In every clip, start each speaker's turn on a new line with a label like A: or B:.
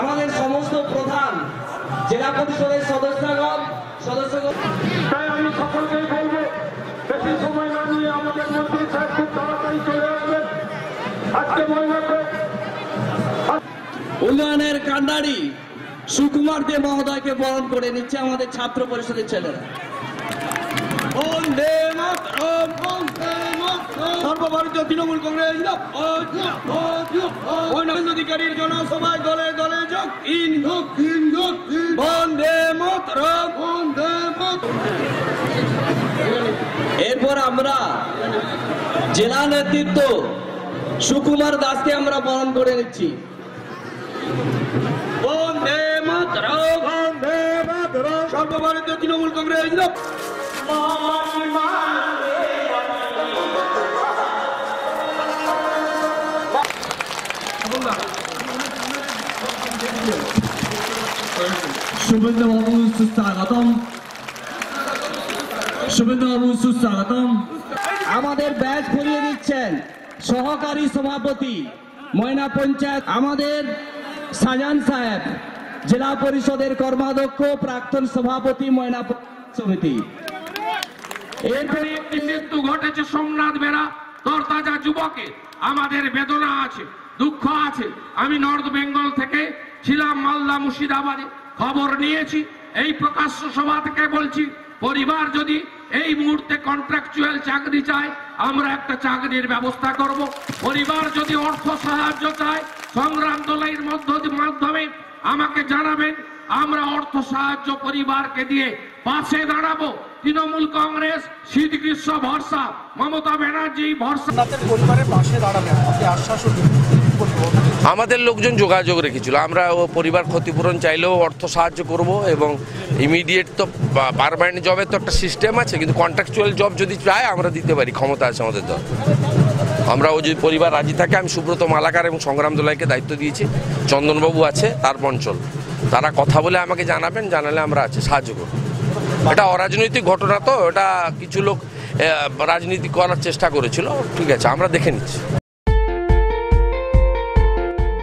A: আমাদের সমস্ত প্রধান জেলা পরিষদের সদস্যগণ সদস্যগণ
B: তাই আমি সকলকেই বলব বেশি সময় না নিয়ে আমাদের মন্ত্রী সাহেব খুব তাড়াতাড়ি চলে আসবেন। আজকে মহিলাকে
A: উন্নয়নের কান্ডারি সুকুমার দে মহোদয়কে বরণ করে নিচ্ছে আমাদের ছাত্র পরিষদের ছেলেরা। সর্বভারতীয় তৃণমূল কংগ্রেস অধিকারীর জনসভায় দলে দলে যোগ ইন যোগ ইন যোগ ইন। বন্দে মাতরম। বন্দে এরপর আমরা জেলা নেতৃত্ব সুকুমার দাসকে আমরা বরণ করে নিচ্ছি। বন্দে বন্দে সর্বভারতীয় তৃণমূল কংগ্রেস শুভেন্দু বাবু সুস্বাগতম শুভেন্দু বাবু সুস্বাগতম আমাদের ব্যাচ ভরিয়ে দিচ্ছেন। সহকারী সভাপতি ময়না পঞ্চায়েত আমাদের সাজান সাহেব জেলা পরিষদের কর্মাধ্যক্ষ প্রাক্তন সভাপতি ময়না পঞ্চায়েত সমিতি।
B: এরপরে একটি মৃত্যু ঘটেছে সোমনাথ বেরা তরতাজা যুবকে। আমাদের বেদনা আছে দুঃখ আছে। আমি নর্থ বেঙ্গল থেকে ছিলাম মালদা মুর্শিদাবাদে। খবর নিয়েছি, এই প্রকাশ্য সভা থেকে বলছি, পরিবার যদি এই মুহূর্তে কন্ট্রাকচুয়াল চাকরি চায়, আমরা একটা চাকরির ব্যবস্থা করব। পরিবার যদি অর্থ সাহায্য চায়, সংগ্রাম দলের মধ্য মাধ্যমে আমাকে জানাবেন আমরা অর্থ সাহায্য পরিবারকে দিয়ে পাশে দাঁড়াবো। তৃণমূল কংগ্রেস শীত গ্রীষ্ম ভরসা মমতা ব্যানার্জি ভরসা।
C: আপনাদের পরিবারের পাশে দাঁড়াবেন আপনি আশ্বাসও দিলেন কি বলব?
D: আমাদের লোকজন যোগাযোগ রেখেছিল। আমরা ও পরিবার ক্ষতিপূরণ চাইলেও অর্থ সাহায্য করব এবং ইমিডিয়েট তো পারমানেন্ট জবের তো একটা সিস্টেম আছে কিন্তু কন্ট্রাকচুয়াল জব যদি চায় আমরা দিতে পারি ক্ষমতা আছে আমাদের দল আমরা ও যদি পরিবার রাজি থাকে আমি সুব্রত মালাকার এবং সংগ্রাম দোলাইকে দায়িত্ব দিয়েছি। চন্দনবাবু আছে তার অঞ্চল তারা কথা বলে আমাকে জানাবেন, জানালে আমরা আছে, সাহায্য করব। এটা অরাজনৈতিক ঘটনা তো, এটা কিছু লোক রাজনীতি করার চেষ্টা করেছিল, ঠিক আছে, আমরা দেখে নিচ্ছি।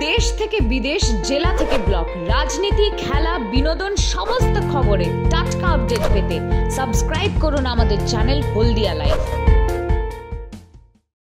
E: দেশ থেকে বিদেশ, জেলা থেকে ব্লক, রাজনীতি, খেলা, বিনোদন, সমস্ত খবরে টাটকা আপডেট পেতে সাবস্ক্রাইব করুন আমাদের চ্যানেল হলদিয়া লাইভ।